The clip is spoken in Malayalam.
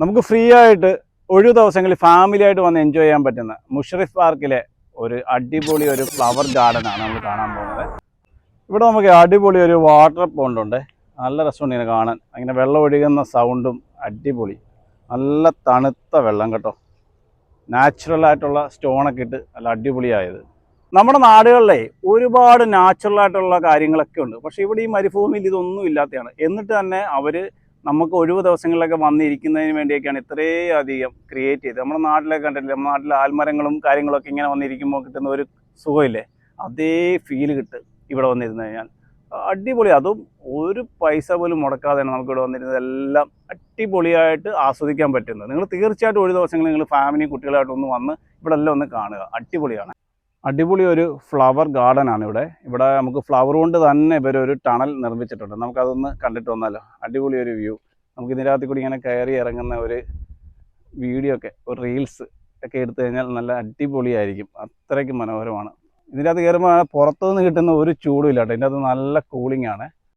നമുക്ക് ഫ്രീ ആയിട്ട് ഒഴിവ് ദിവസങ്ങളിൽ ഫാമിലി ആയിട്ട് വന്ന് എൻജോയ് ചെയ്യാൻ പറ്റുന്ന മുഷറിഫ് പാർക്കിലെ ഒരു അടിപൊളി ഒരു ഫ്ലവർ ഗാർഡൻ ആണ് നമ്മൾ കാണാൻ പോകുന്നത്. ഇവിടെ നമുക്ക് അടിപൊളി ഒരു വാട്ടർ പോണ്ട് ഉണ്ട്. നല്ല രസമുണ്ട് ഇങ്ങനെ കാണാൻ. അങ്ങനെ വെള്ളം ഒഴുകുന്ന സൗണ്ടും അടിപൊളി. നല്ല തണുത്ത വെള്ളം കേട്ടോ. നാച്ചുറൽ ആയിട്ടുള്ള സ്റ്റോണൊക്കെ ഇട്ട് നല്ല അടിപൊളിയായത്. നമ്മുടെ നാടുകളിലെ ഒരുപാട് നാച്ചുറൽ ആയിട്ടുള്ള കാര്യങ്ങളൊക്കെ ഉണ്ട്. പക്ഷേ ഇവിടെ ഈ മരുഭൂമിയിൽ ഇതൊന്നും ഇല്ലാത്തതാണ്. എന്നിട്ട് തന്നെ അവർ നമുക്ക് ഒഴിവ് ദിവസങ്ങളിലൊക്കെ വന്നിരിക്കുന്നതിന് വേണ്ടിയൊക്കെയാണ് ഇത്രയും അധികം ക്രിയേറ്റ് ചെയ്തത്. നമ്മുടെ നാട്ടിലൊക്കെ കണ്ടിട്ടില്ലേ? നമ്മുടെ നാട്ടിലെ ആൽമരങ്ങളും കാര്യങ്ങളൊക്കെ ഇങ്ങനെ വന്നിരിക്കുമ്പോൾ കിട്ടുന്ന ഒരു സുഖമില്ലേ? അതേ ഫീൽ കിട്ടും ഇവിടെ വന്നിരുന്നു കഴിഞ്ഞാൽ അടിപൊളി. അതും ഒരു പൈസ പോലും മുടക്കാതെ നമുക്ക് ഇവിടെ വന്നിരുന്നത് എല്ലാം അടിപൊളിയായിട്ട് ആസ്വദിക്കാൻ പറ്റുന്നത്. നിങ്ങൾ തീർച്ചയായിട്ടും ഒരു ദിവസങ്ങൾ നിങ്ങൾ ഫാമിലി കുട്ടികളായിട്ടൊന്ന് വന്ന് ഇവിടെ എല്ലാം ഒന്ന് കാണുക. അടിപൊളിയാണ്. അടിപൊളി ഒരു ഫ്ലവർ ഗാർഡൻ ആണ് ഇവിടെ. ഇവിടെ നമുക്ക് ഫ്ലവർ കൊണ്ട് തന്നെ ഇവർ ഒരു ടണൽ നിർമ്മിച്ചിട്ടുണ്ട്. നമുക്കതൊന്ന് കണ്ടിട്ട് വന്നാലോ? അടിപൊളി ഒരു വ്യൂ നമുക്ക് ഇതിനകത്ത് കൂടി ഇങ്ങനെ കയറി ഇറങ്ങുന്ന ഒരു വീഡിയോ ഒക്കെ ഒരു റീൽസ് ഒക്കെ എടുത്തു കഴിഞ്ഞാൽ നല്ല അടിപൊളിയായിരിക്കും. അത്രയ്ക്ക് മനോഹരമാണ്. ഇതിനകത്ത് കയറുമ്പോൾ പുറത്തുനിന്ന് കിട്ടുന്ന ഒരു ചൂടും ഇല്ല കേട്ടോ. ഇതിന്റെ നല്ല കൂളിംഗ് ആണ്.